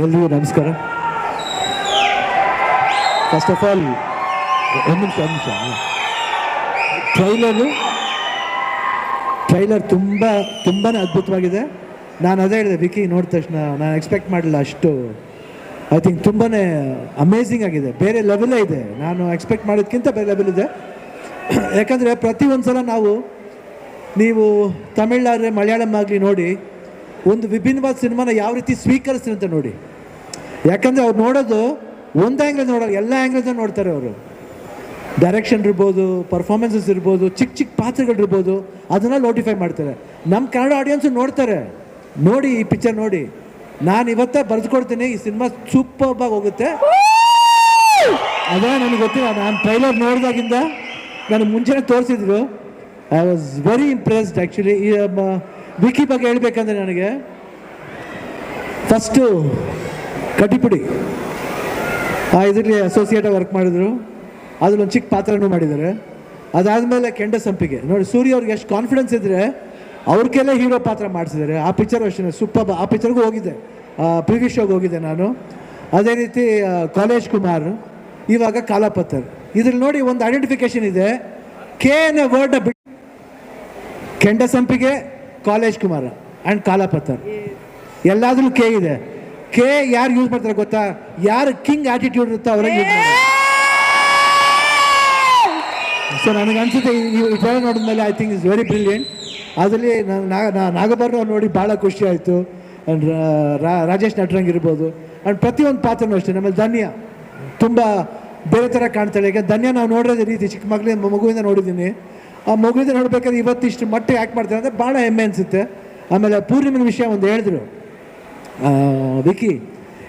ಎಲ್ರಿಗೂ ನಮಸ್ಕಾರ. First of all ಒಂದು ನಿಮಿಷ ಒಂದು ನಿಮಿಷ ಟ್ರೈಲರು ಟ್ರೈಲರ್ ತುಂಬ ತುಂಬಾ ಅದ್ಭುತವಾಗಿದೆ. ನಾನು ಅದೇ ಹೇಳಿದೆ ವಿಕಿ ನೋಡಿದ ತಕ್ಷಣ ನಾನು ಎಕ್ಸ್ಪೆಕ್ಟ್ ಮಾಡಲಿಲ್ಲ ಅಷ್ಟು. ಐ ಥಿಂಕ್ ತುಂಬಾ ಅಮೇಝಿಂಗ್ ಆಗಿದೆ. ಬೇರೆ ಲೆವೆಲೇ ಇದೆ. ನಾನು ಎಕ್ಸ್ಪೆಕ್ಟ್ ಮಾಡೋದಕ್ಕಿಂತ ಬೇರೆ ಲೆವೆಲ್ ಇದೆ. ಯಾಕಂದರೆ ಪ್ರತಿಯೊಂದು ಸಲ ನಾವು ನೀವು ತಮಿಳ್ನಾಡ್ರೆ ಮಲಯಾಳಂ ಆಗಲಿ ನೋಡಿ ಒಂದು ವಿಭಿನ್ನವಾದ ಸಿನಿಮಾನ ಯಾವ ರೀತಿ ಸ್ವೀಕರಿಸ್ತೀನಿ ಅಂತ ನೋಡಿ. ಯಾಕಂದರೆ ಅವ್ರು ನೋಡೋದು ಒಂದು ಆ್ಯಂಗಲ್ ನೋಡೋಲ್ಲ, ಎಲ್ಲ ಆ್ಯಂಗಲ್ಸ್ ನೋಡ್ತಾರೆ ಅವರು. ಡೈರೆಕ್ಷನ್ ಇರ್ಬೋದು ಪರ್ಫಾರ್ಮೆನ್ಸಸ್ ಇರ್ಬೋದು, ಚಿಕ್ಕ ಚಿಕ್ಕ ಪಾತ್ರಗಳಿರ್ಬೋದು, ಅದನ್ನ ನೋಟಿಫೈ ಮಾಡ್ತಾರೆ. ನಮ್ಮ ಕನ್ನಡ ಆಡಿಯನ್ಸು ನೋಡ್ತಾರೆ. ನೋಡಿ ಈ ಪಿಕ್ಚರ್ ನೋಡಿ. ನಾನು ಇವತ್ತೇ ಬರೆದುಕೊಡ್ತೀನಿ, ಈ ಸಿನಿಮಾ ಸೂಪರ್ಬಾಗಿ ಹೋಗುತ್ತೆ. ಅದೇ ನನಗೆ ಗೊತ್ತಿಲ್ಲ, ನಾನು ಟ್ರೈಲರ್ ನೋಡಿದಾಗಿಂದ ನನಗೆ ಮುಂಚೆನೇ ತೋರಿಸಿದ್ರು. I was very impressed actually ಈ ವಿಕಿ ಬಗ್ಗೆ ಹೇಳ್ಬೇಕಂದ್ರೆ ನನಗೆ ಫಸ್ಟು ಕಟಿಪುಡಿ ಆ ಇದರಲ್ಲಿ ಅಸೋಸಿಯೇಟಾಗಿ ವರ್ಕ್ ಮಾಡಿದ್ರು. ಅದ್ರಲ್ಲಿ ಒಂದು ಚಿಕ್ಕ ಪಾತ್ರನೂ ಮಾಡಿದ್ದಾರೆ. ಅದಾದಮೇಲೆ ಕೆಂಡ ಸಂಪಿಗೆ. ನೋಡಿ, ಸೂರ್ಯ ಅವ್ರಿಗೆ ಎಷ್ಟು ಕಾನ್ಫಿಡೆನ್ಸ್ ಇದ್ದರೆ ಅವ್ರಿಗೆಲ್ಲ ಹೀರೋ ಪಾತ್ರ ಮಾಡಿಸಿದ್ದಾರೆ. ಆ ಪಿಕ್ಚರ್ ಅಷ್ಟೇ ಸೂಪರ್ ಆ ಪಿಕ್ಚರ್ಗೂ ಹೋಗಿದ್ದೆ. ಪ್ರಿವಿ ಶೋಗೆ ಹೋಗಿದ್ದೆ ನಾನು. ಅದೇ ರೀತಿ ಕಾಲೇಜ್ ಕುಮಾರ್, ಇವಾಗ ಕಾಲಾಪತ್ತರ್. ಇದ್ರಲ್ಲಿ ನೋಡಿ ಒಂದು ಐಡೆಂಟಿಫಿಕೇಶನ್ ಇದೆ. ಕೆ ಎನ್ ಎ ವರ್ಡ್ ಕೆಂಡ ಸಂಪಿಗೆ ಕಾಲೇಜ್ ಕುಮಾರ್ ಆ್ಯಂಡ್ ಕಾಲಾಪತ್ತರ್ ಎಲ್ಲಾದ್ರೂ ಕೆ ಇದೆ. ಕೆ ಯಾರು ಯೂಸ್ ಮಾಡ್ತಾರೆ ಗೊತ್ತಾ? ಯಾರು ಕಿಂಗ್ ಆಟಿಟ್ಯೂಡ್ ಇರುತ್ತೋ ಅವರೇ ಯೂಸ್ ಸೊ ನನಗೆ ಅನ್ಸುತ್ತೆ ಈ ನೋಡಿದ್ಮೇಲೆ I think is very brilliant ಅದರಲ್ಲಿ ನಾಗಭರಣ ನೋಡಿ ಭಾಳ ಖುಷಿ ಆಯಿತು. ಆ್ಯಂಡ್ ರಾಜೇಶ್ ನಟರಂಗ್ ಇರ್ಬೋದು. ಆ್ಯಂಡ್ ಪ್ರತಿಯೊಂದು ಪಾತ್ರನೂ ಅಷ್ಟೇ. ನಮ್ಮಲ್ಲಿ ಧನ್ಯ. ತುಂಬ ಬೇರೆ ಥರ ಕಾಣ್ತಾಳೆ. ಈಗ ಧನ್ಯ ನಾವು ನೋಡಿರೋದೇ ರೀತಿ ಚಿಕ್ಕ ಮಗಳಿಂದ ಮಗುವಿಂದ ನೋಡಿದ್ದೀನಿ. ಆ ಮಗುವಿಂದ ನೋಡ್ಬೇಕಾದ್ರೆ ಇವತ್ತಿಷ್ಟು ಮಟ್ಟ ಮಟ್ಟಿಗೆ ಆ್ಯಕ್ಟ್ ಮಾಡ್ತಾರೆ ಅಂದರೆ ಭಾಳ ಹೆಮ್ಮೆ ಅನಿಸುತ್ತೆ. ಆಮೇಲೆ ಪೂರ್ಣಿಮನ ವಿಷಯ ಒಂದು ಹೇಳಿದ್ರು. ವಿಕಿ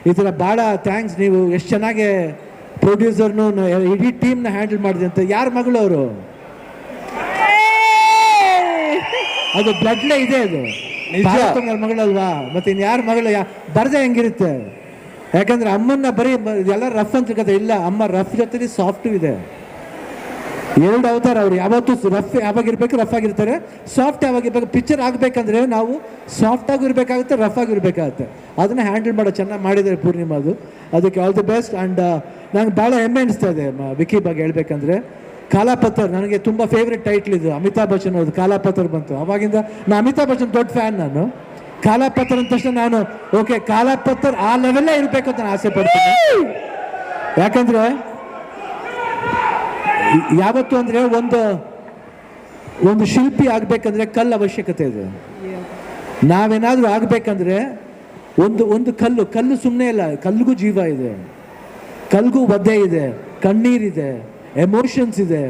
ಈ ಥರ ಭಾಳ ಥ್ಯಾಂಕ್ಸ್ ನೀವು ಎಷ್ಟು ಚೆನ್ನಾಗಿ ಪ್ರೊಡ್ಯೂಸರ್ನು ಇಡೀ ಟೀಮ್ನ ಹ್ಯಾಂಡಲ್ ಮಾಡಿದೆ ಅಂತ. ಯಾರ ಮಗಳು ಅವರು? ಅದು ಬ್ಲಡ್ಲೇ ಇದೆ ಅದು. ಮಗಳಲ್ವಾ? ಮತ್ತೆ ಇನ್ನು ಯಾರ ಮಗಳು? ಯಾ ಬರದೆ ಹೆಂಗಿರುತ್ತೆ? ಯಾಕಂದ್ರೆ ಅಮ್ಮನ್ನ ಬರೀ ಎಲ್ಲ ರಫ್ ಅಂತ ಇಲ್ಲ ಅಮ್ಮ ರಫ್ ಜೊತೆ ಸಾಫ್ಟು ಇದೆ. ಎರಡು ಅವತಾರ ಅವ್ರು. ಯಾವತ್ತೂ ರಫ್ ಯಾವಾಗಿರ್ಬೇಕು ರಫ್ ಆಗಿರ್ತಾರೆ. ಸಾಫ್ಟ್ ಯಾವಾಗಿರ್ಬೇಕು ಪಿಕ್ಚರ್ ಆಗಬೇಕಂದ್ರೆ ನಾವು ಸಾಫ್ಟ್ ಆಗಿರ್ಬೇಕಾಗುತ್ತೆ ರಫ್ ಆಗಿ ಇರಬೇಕಾಗುತ್ತೆ. ಅದನ್ನ ಹ್ಯಾಂಡಲ್ ಮಾಡೋ ಚೆನ್ನಾಗಿ ಮಾಡಿದ್ದಾರೆ ಪೂರ್ಣಿಮಾ ಅದು. ಅದಕ್ಕೆ ಆಲ್ ದಿ ಬೆಸ್ಟ್ ಆ್ಯಂಡ್ ನಂಗೆ ಭಾಳ ಹೆಮ್ಮೆ ಅನಿಸ್ತಾ ಇದೆ ವಿಕಿ ಬಗ್ಗೆ ಹೇಳ್ಬೇಕಂದ್ರೆ. ಕಾಲಾಪತ್ರ ನನಗೆ ತುಂಬ ಫೇವ್ರೆಟ್ ಟೈಟ್ಲ್ ಇದು, ಅಮಿತಾಬ್ ಬಚ್ಚನ್ ಅವ್ರದ್ದು ಕಾಲಾಪತ್ರ ಬಂತು. ಅವಾಗಿಂದ ನಾನು ಅಮಿತಾಬ್ ಬಚ್ಚನ್ ದೊಡ್ಡ ಫ್ಯಾನ್ ನಾನು. ಕಾಲಾಪತ್ರ ಅಂದ ತಕ್ಷಣ ನಾನು ಓಕೆ ಕಾಲಾಪತ್ರ ಆ ಲೆವೆಲ್ಲೇ ಇರಬೇಕು ಅಂತ ನಾನು ಆಸೆ ಪಡ್ತೀನಿ. ಯಾಕಂದ್ರೆ ಯಾವತ್ತು ಅಂದರೆ ಒಂದು ಒಂದು ಶಿಲ್ಪಿ ಆಗಬೇಕಂದ್ರೆ ಕಲ್ಲು ಅವಶ್ಯಕತೆ ಇದೆ. ನಾವೇನಾದರೂ ಆಗಬೇಕಂದ್ರೆ ಒಂದು ಒಂದು ಕಲ್ಲು ಕಲ್ಲು ಸುಮ್ಮನೆ ಇಲ್ಲ ಕಲ್ಲಿಗೂ ಜೀವ ಇದೆ. ಕಲ್ಗೂ ಒದ್ದೆ ಇದೆ ಕಣ್ಣೀರಿದೆ ಎಮೋಷನ್ಸ್ ಇದೆ.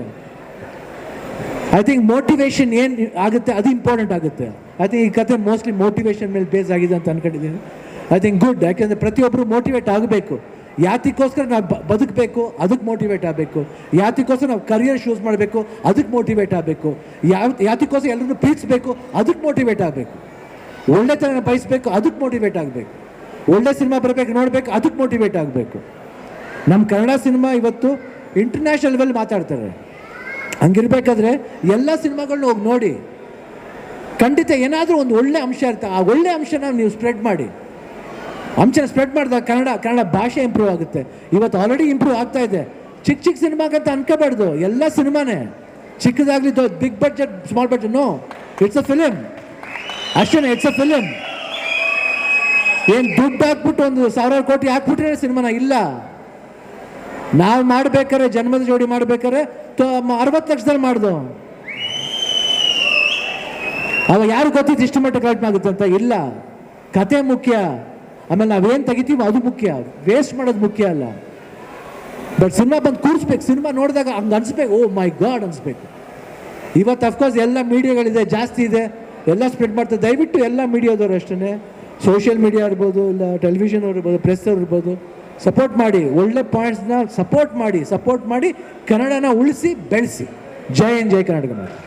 ಐ ಥಿಂಕ್ ಮೋಟಿವೇಶನ್ ಏನು ಆಗುತ್ತೆ, ಅದು ಇಂಪಾರ್ಟೆಂಟ್ ಆಗುತ್ತೆ. ಐ ಥಿಂಕ್ ಈ ಕತೆ ಮೋಸ್ಟ್ಲಿ ಮೋಟಿವೇಶನ್ ಮೇಲೆ ಬೇಸ್ ಆಗಿದೆ ಅಂತ ಅನ್ಕೊಂಡಿದ್ದೀನಿ. ಐ ಥಿಂಕ್ ಗುಡ್ ಯಾಕೆಂದರೆ ಪ್ರತಿಯೊಬ್ಬರು ಮೋಟಿವೇಟ್ ಆಗಬೇಕು. ಯಾತಿಗೋಸ್ಕರ ನಾವು ಬದುಕಬೇಕು, ಅದಕ್ಕೆ ಮೋಟಿವೇಟ್ ಆಗಬೇಕು. ಯಾತಿಗೋಸ್ಕರ ನಾವು ಕರಿಯರ್ ಶೂಸ್ ಮಾಡಬೇಕು, ಅದಕ್ಕೆ ಮೋಟಿವೇಟ್ ಆಗಬೇಕು. ಯಾವ ಯಾತಿಗೋಸ್ಕರ ಎಲ್ಲರನ್ನು ಪ್ರೀತಿಸಬೇಕು, ಅದಕ್ಕೆ ಮೋಟಿವೇಟ್ ಆಗಬೇಕು. ಒಳ್ಳೆತನ ಬಯಸಬೇಕು, ಅದಕ್ಕೆ ಮೋಟಿವೇಟ್ ಆಗಬೇಕು. ಒಳ್ಳೆ ಸಿನಿಮಾ ಬರಬೇಕು, ನೋಡಬೇಕು, ಅದಕ್ಕೆ ಮೋಟಿವೇಟ್ ಆಗಬೇಕು. ನಮ್ಮ ಕನ್ನಡ ಸಿನಿಮಾ ಇವತ್ತು ಇಂಟರ್ನ್ಯಾಷನಲ್ ಲೆವೆಲ್ ಮಾತಾಡ್ತಾರೆ. ಹಂಗಿರ್ಬೇಕಾದ್ರೆ ಎಲ್ಲ ಸಿನಿಮಾಗಳನ್ನ ಹೋಗಿ ನೋಡಿ. ಖಂಡಿತ ಏನಾದರೂ ಒಂದು ಒಳ್ಳೆ ಅಂಶ ಇರುತ್ತೆ. ಆ ಒಳ್ಳೆ ಅಂಶನ ನೀವು ಸ್ಪ್ರೆಡ್ ಮಾಡಿ. ಅಂಶನ ಸ್ಪ್ರೆಡ್ ಮಾಡಿದಾಗ ಕನ್ನಡ ಕನ್ನಡ ಭಾಷೆ ಇಂಪ್ರೂವ್ ಆಗುತ್ತೆ. ಇವತ್ತು ಆಲ್ರೆಡಿ ಇಂಪ್ರೂವ್ ಆಗ್ತಾ ಇದೆ. ಚಿಕ್ಕ ಚಿಕ್ಕ ಸಿನಿಮಾಗಂತ ಅನ್ಕೋಬಾರ್ದು. ಎಲ್ಲ ಸಿನಿಮಾನೇ ಚಿಕ್ಕದಾಗಲಿ big budget small budget no it's a film ಅಷ್ಟೇ ಇಟ್ಸ್ ಅ ಫಿಲಿಮ್ ಏನು ದುಡ್ಡು ಹಾಕ್ಬಿಟ್ಟು ಒಂದು ಸಾವಿರಾರು ಕೋಟಿ ಹಾಕ್ಬಿಟ್ರೆ ಸಿನಿಮಾನ ಇಲ್ಲ. ನಾವು ಮಾಡ್ಬೇಕಾರೆ ಜನ್ಮದ ಜೋಡಿ ಮಾಡ್ಬೇಕಾರೆ ಅರವತ್ತು ಲಕ್ಷದಲ್ಲಿ ಮಾಡ್ದು. ಅವಾಗ ಯಾರು ಗೊತ್ತಿತ್ತು ಇಷ್ಟು ಮಟ್ಟ ಕಲೆಕ್ಟ್ ಆಗುತ್ತೆ ಅಂತ? ಇಲ್ಲ. ಕತೆ ಮುಖ್ಯ. ಆಮೇಲೆ ನಾವೇನು ತೆಗಿತೀವೋ ಅದು ಮುಖ್ಯ. ವೇಸ್ಟ್ ಮಾಡೋದು ಮುಖ್ಯ ಅಲ್ಲ. ಬಟ್ ಸಿನಿಮಾ ಬಂದು ಕೂರಿಸ್ಬೇಕು. ಸಿನಿಮಾ ನೋಡಿದಾಗ ಹಂಗೆ ಅನಿಸ್ಬೇಕು. ಓ ಮೈ ಗಾಡ್ ಅನಿಸ್ಬೇಕು. ಇವತ್ತು ಅಫ್ಕೋರ್ಸ್ ಎಲ್ಲ ಮೀಡಿಯಾಗಳಿದೆ, ಜಾಸ್ತಿ ಇದೆ. ಎಲ್ಲ ಸ್ಪ್ರೆಡ್ ಮಾಡ್ತಾರೆ. ದಯವಿಟ್ಟು ಎಲ್ಲ ಮೀಡಿಯಾದವರು ಅಷ್ಟೇ ಸೋಷಿಯಲ್ ಮೀಡಿಯಾ ಇರ್ಬೋದು, ಇಲ್ಲ ಟೆಲಿವಿಷನ್ ಅವ್ರು ಇರ್ಬೋದು ಪ್ರೆಸ್ ಅವ್ರು ಇರ್ಬೋದು ಸಪೋರ್ಟ್ ಮಾಡಿ. ಒಳ್ಳೆ ಪಾಯಿಂಟ್ಸ್ನ ಸಪೋರ್ಟ್ ಮಾಡಿ. ಸಪೋರ್ಟ್ ಮಾಡಿ ಕನ್ನಡನ ಉಳಿಸಿ, ಬೆಳೆಸಿ. ಜೈ ಎನ್ ಜೈ ಕರ್ನಾಟಕ ಮಾತು.